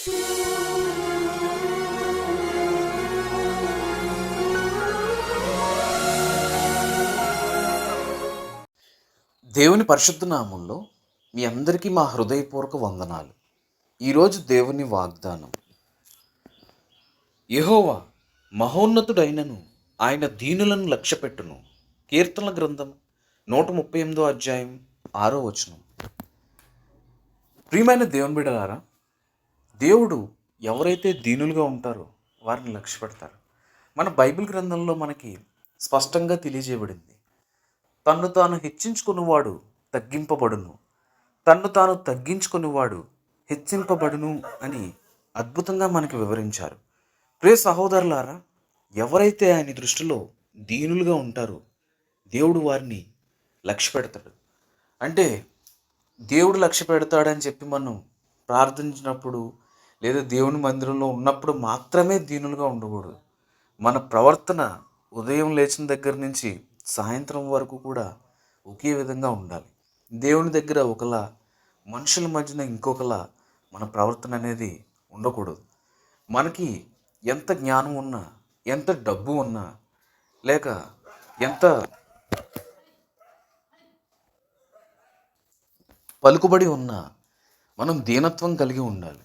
దేవుని పరిశుద్ధ నామంలో మీ అందరికీ మా హృదయపూర్వక వందనాలు. ఈరోజు దేవుని వాగ్దానం. యహోవా మహోన్నతుడైనను ఆయన దీనులను లక్ష్యపెట్టును. కీర్తనల గ్రంథం నూట ముప్పై ఎనిమిదో అధ్యాయం ఆరో వచనం. ప్రియమైన దేవుని బిడలారా దేవుడు ఎవరైతే దీనులుగా ఉంటారో వారిని లక్ష్య పెడతారు మన బైబిల్ గ్రంథంలో మనకి స్పష్టంగా తెలియజేయబడింది. తన్ను తాను హెచ్చించుకున్నవాడు తగ్గింపబడును. తన్ను తాను తగ్గించుకునేవాడు హెచ్చింపబడును అని అద్భుతంగా మనకి వివరించారు. ప్రే సహోదరులారా ఎవరైతే ఆయన దృష్టిలో దీనులుగా ఉంటారో దేవుడు వారిని లక్ష్య పెడతాడు అంటే దేవుడు లక్ష్య పెడతాడని చెప్పి మనం ప్రార్థించినప్పుడు లేదా దేవుని మందిరంలో ఉన్నప్పుడు మాత్రమే దీనులుగా ఉండకూడదు. మన ప్రవర్తన ఉదయం లేచిన దగ్గర నుంచి సాయంత్రం వరకు కూడా ఒకే విధంగా ఉండాలి. దేవుని దగ్గర ఒకలా మనుషుల మధ్యన ఇంకొకలా మన ప్రవర్తన అనేది ఉండకూడదు. మనకి ఎంత జ్ఞానం ఉన్నా ఎంత డబ్బు ఉన్నా లేక ఎంత పలుకుబడి ఉన్నా మనం దీనత్వం కలిగి ఉండాలి.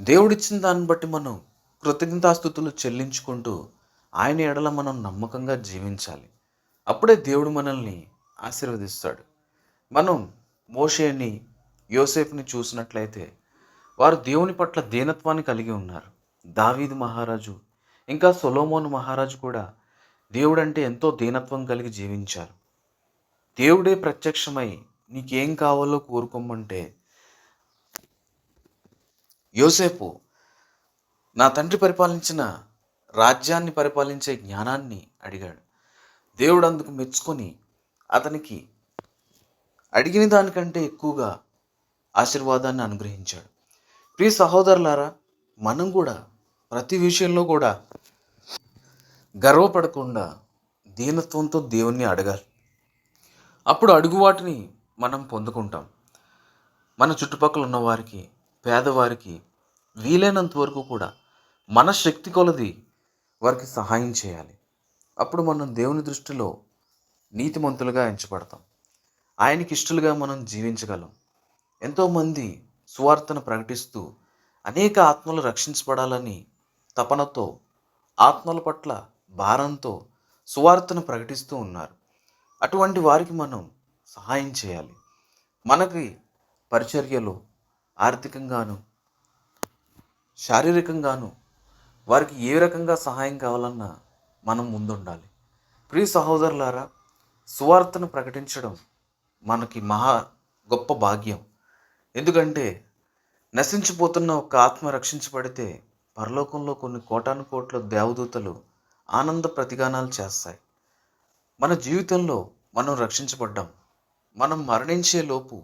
దేవుడిచ్చిన దాన్ని బట్టి మనం కృతజ్ఞతాస్థుతులు చెల్లించుకుంటూ ఆయన ఎడల మనం నమ్మకంగా జీవించాలి. అప్పుడే దేవుడు మనల్ని ఆశీర్వదిస్తాడు. మనం మోషేని యోసేపుని చూసినట్లయితే వారు దేవుని పట్ల దీనత్వాన్ని కలిగి ఉన్నారు. దావీదు మహారాజు ఇంకా సొలోమోను మహారాజు కూడా దేవుడంటే ఎంతో దీనత్వం కలిగి జీవించారు. దేవుడే ప్రత్యక్షమై నీకేం కావాలో కోరుకోమంటే యోసేపు నా తండ్రి పరిపాలించిన రాజ్యాన్ని పరిపాలించే జ్ఞానాన్ని అడిగాడు. దేవుడు అందుకు మెచ్చుకొని అతనికి అడిగిన దానికంటే ఎక్కువగా ఆశీర్వాదాన్ని అనుగ్రహించాడు. ప్రియ సహోదరులారా మనం కూడా ప్రతి విషయంలో కూడా గర్వపడకుండా దీనత్వంతో దేవుణ్ణి అడగాలి. అప్పుడు అడుగువాటిని మనం పొందుకుంటాం. మన చుట్టుపక్కల ఉన్న వారికి పేదవారికి వీలైనంత వరకు కూడా మన శక్తి కొలది వారికి సహాయం చేయాలి. అప్పుడు మనం దేవుని దృష్టిలో నీతిమంతులుగా ఎంచబడతాం. ఆయనకి ఇష్టలుగా మనం జీవించగలం. ఎంతోమంది సువార్తను ప్రకటిస్తూ అనేక ఆత్మలు రక్షించబడాలని తపనతో ఆత్మల పట్ల భారంతో సువార్తను ప్రకటిస్తూ ఉన్నారు. అటువంటి వారికి మనం సహాయం చేయాలి. మనకి పరిచర్యలో ఆర్థికంగాను శారీరకంగాను వారికి ఏ రకంగా సహాయం కావాలన్నా మనం ముందుండాలి. ప్రియ సహోదరులారా సువార్తను ప్రకటించడం మనకి మహా గొప్ప భాగ్యం. ఎందుకంటే నశించిపోతున్న ఒక ఆత్మ రక్షించబడితే పరలోకంలో కొన్ని కోటాను కోట్ల దేవదూతలు ఆనంద ప్రతిగానాలు చేస్తాయి. మన జీవితంలో మనం రక్షించబడ్డాం. మనం మరణించే లోపు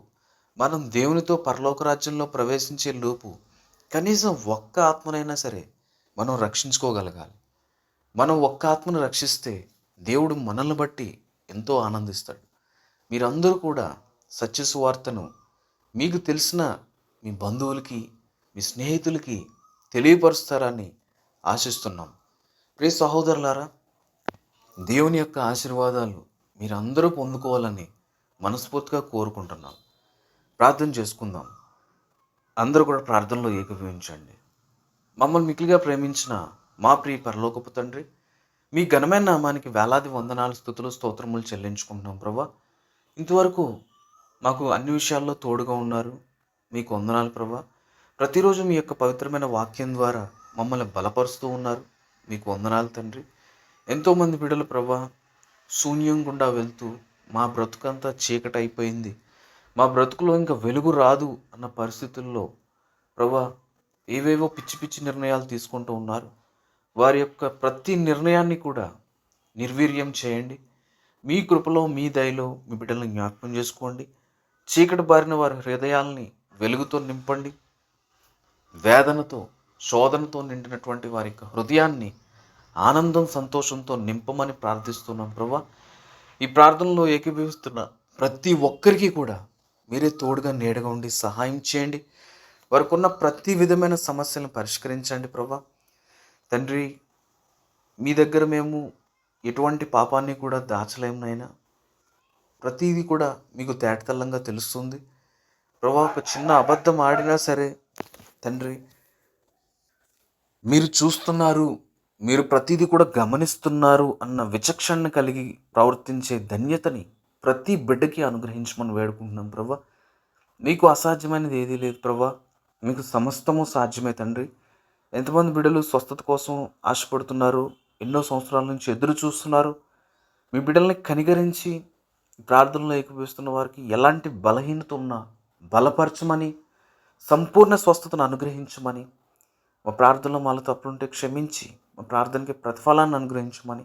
మనం దేవునితో పరలోక రాజ్యంలో ప్రవేశించే లోపు కనీసం ఒక్క ఆత్మనైనా సరే మనం రక్షించుకోగలగాలి. మనం ఒక్క ఆత్మను రక్షిస్తే దేవుడు మనల్ని బట్టి ఎంతో ఆనందిస్తాడు. మీరందరూ కూడా సత్య వార్తను మీకు తెలిసిన మీ బంధువులకి మీ స్నేహితులకి తెలియపరుస్తారని ఆశిస్తున్నాం. ప్రియ సహోదరులారా దేవుని యొక్క ఆశీర్వాదాలు మీరందరూ పొందుకోవాలని మనస్ఫూర్తిగా కోరుకుంటున్నాం. ప్రార్థన చేసుకుందాం. అందరూ కూడా ప్రార్థనలో ఏకీభవించండి. మమ్మల్ని మిక్కిలిగా ప్రేమించిన మా ప్రియ పరలోకపు తండ్రి మీ ఘనమైన నామానికి వేలాది వందనాలు స్థుతులు స్తోత్రములు చెల్లించుకుంటున్నాం ప్రభా. ఇంతవరకు మాకు అన్ని విషయాల్లో తోడుగా ఉన్నారు. మీకు వందనాలు ప్రభా. ప్రతిరోజు మీ యొక్క పవిత్రమైన వాక్యం ద్వారా మమ్మల్ని బలపరుస్తూ ఉన్నారు. మీకు వందనాలు తండ్రి. ఎంతోమంది బిడ్డలు ప్రభా శూన్యం గుండా వెళ్తూ మా బ్రతుకంతా చీకటైపోయింది. అయిపోయింది మా బ్రతుకులో ఇంకా వెలుగు రాదు అన్న పరిస్థితుల్లో ప్రభా ఏవేవో పిచ్చి పిచ్చి నిర్ణయాలు తీసుకుంటూ ఉన్నారు. వారి యొక్క ప్రతి నిర్ణయాన్ని కూడా నిర్వీర్యం చేయండి. మీ కృపలో మీ దయలో మీ బిడ్డలను జ్ఞాపకం చేసుకోండి. చీకటి బారిన వారి హృదయాల్ని వెలుగుతో నింపండి. వేదనతో శోధనతో నిండినటువంటి వారి యొక్క హృదయాన్ని ఆనందం సంతోషంతో నింపమని ప్రార్థిస్తున్నాం ప్రభా. ఈ ప్రార్థనలో ఏకీభవిస్తున్న ప్రతి ఒక్కరికి కూడా మీరే తోడుగా నీడగా ఉండి సహాయం చేయండి. వారికి ఉన్న ప్రతి విధమైన సమస్యలను పరిష్కరించండి ప్రభా. తండ్రి మీ దగ్గర మేము ఎటువంటి పాపాన్ని కూడా దాచలేము నైనా ప్రతిదీ కూడా మీకు తేటతల్లంగా తెలుస్తుంది. ప్రభా ఒక చిన్న అబద్ధం ఆడినా సరే తండ్రి మీరు చూస్తున్నారు మీరు ప్రతిదీ కూడా గమనిస్తున్నారు అన్న విచక్షణ కలిగి ప్రవర్తించే ధన్యతని ప్రతి బిడ్డకి అనుగ్రహించమని వేడుకుంటున్నాం ప్రభా. మీకు అసాధ్యమైనది ఏదీ లేదు ప్రభా. మీకు సమస్తము సాధ్యమే తండ్రి. ఎంతమంది బిడ్డలు స్వస్థత కోసం ఆశపడుతున్నారు ఎన్నో సంవత్సరాల నుంచి ఎదురు చూస్తున్నారు. మీ బిడ్డల్ని కనికరించి ప్రార్థనలో ఏకీపిస్తున్న వారికి ఎలాంటి బలహీనత ఉన్నా బలపరచమని సంపూర్ణ స్వస్థతను అనుగ్రహించమని మా ప్రార్థనలో మాలో తప్పులుంటే క్షమించి మా ప్రార్థనకి ప్రతిఫలాన్ని అనుగ్రహించమని